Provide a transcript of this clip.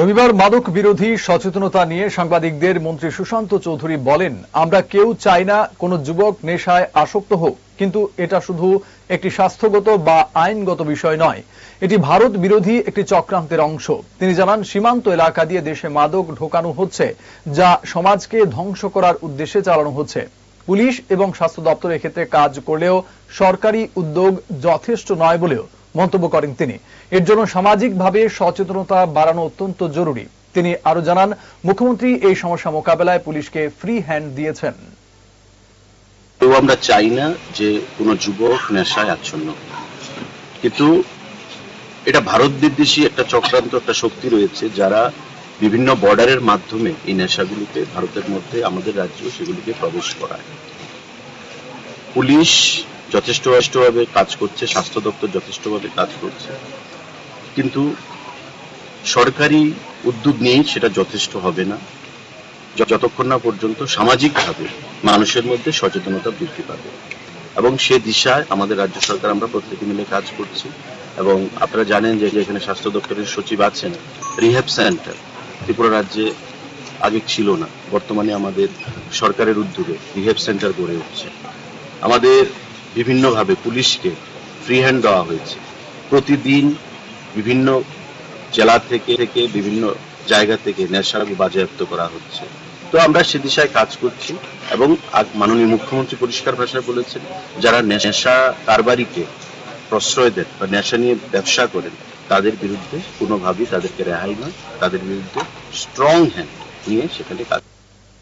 রবিবার মাদক বিরোধী সচেতনতা নিয়ে সাংবাদিকদের মন্ত্রী সুশান্ত চৌধুরী বলেন, আমরা কেউ চাই না কোনো যুবক নেশায় আসক্ত হোক, কিন্তু এটা শুধু একটি স্বাস্থ্যগত বা আইনগত বিষয় নয়। এটি ভারত বিরোধী একটি চক্রান্তের অংশ। তিনি জানান, সীমান্ত এলাকা দিয়ে দেশে মাদক ঢোকানো হচ্ছে, যা সমাজকে ধ্বংস করার উদ্দেশ্যে চালানো হচ্ছে। পুলিশ এবং স্বাস্থ্য দপ্তর এক্ষেত্রে কাজ করলেও সরকারি উদ্যোগ যথেষ্ট নয় বলেও মন্তব্য করেন তিনি। এর জন্য সামাজিকভাবে সচেতনতা বাড়ানো অত্যন্ত জরুরি। তিনি আরও জানান, মুখ্যমন্ত্রী এই সমস্যা মোকাবেলায় পুলিশকে ফ্রি হ্যান্ড দিয়েছেন। কেউ আমরা চাই না যে কোনো যুবক নেশায় আচ্ছন্ন কিন্তু এটা ভারত বিদ্বেষী একটা চক্রান্ত, একটা শক্তি রয়েছে যারা বিভিন্ন বর্ডারের মাধ্যমে এই নেশাগুলিকে ভারতের মধ্যে, আমাদের রাজ্য সেগুলিকে প্রবেশ করায়। পুলিশ যথেষ্টভাবে কাজ করছে, স্বাস্থ্য দপ্তর যথেষ্টভাবে কাজ করছে। কিন্তু সরকারি উদ্যোগ নিয়েই সেটা যথেষ্ট হবে না। যতক্ষণ না পর্যন্ত সামাজিকভাবে মানুষের মধ্যে সচেতনতা বৃদ্ধি পাবে। এবং সে দিশায় আমাদের রাজ্য সরকার আমরা প্রত্যেকে মিলে কাজ করছি। এবং আপনারা জানেন যে এখানে স্বাস্থ্য দপ্তরের সচিব আছেন রিহ্যাব সেন্টার। ত্রিপুরা রাজ্যে আগে ছিল না। বর্তমানে আমাদের সরকারের উদ্যোগে রিহ্যাব সেন্টার গড়ে উঠছে। আমাদের বিভিন্নভাবে পুলিশকে ফ্রি হ্যান্ড দেওয়া হয়েছে। প্রতিদিন বিভিন্ন জেলা থেকে থেকে বিভিন্ন জায়গা থেকে নেশা বাজেয়াপ্ত করা হচ্ছে। তো আমরা সে দিশায় কাজ করছি এবং মাননীয় মুখ্যমন্ত্রী পরিষ্কার ভাষায় বলেছেন, যারা নেশা কারবারিকে প্রশ্রয় দেন বা নেশা নিয়ে ব্যবসা করেন, তাদের বিরুদ্ধে কোনোভাবেই তাদেরকে রেহাই নয়, তাদের বিরুদ্ধে স্ট্রং হ্যান্ড নিয়ে সেখানে কাজ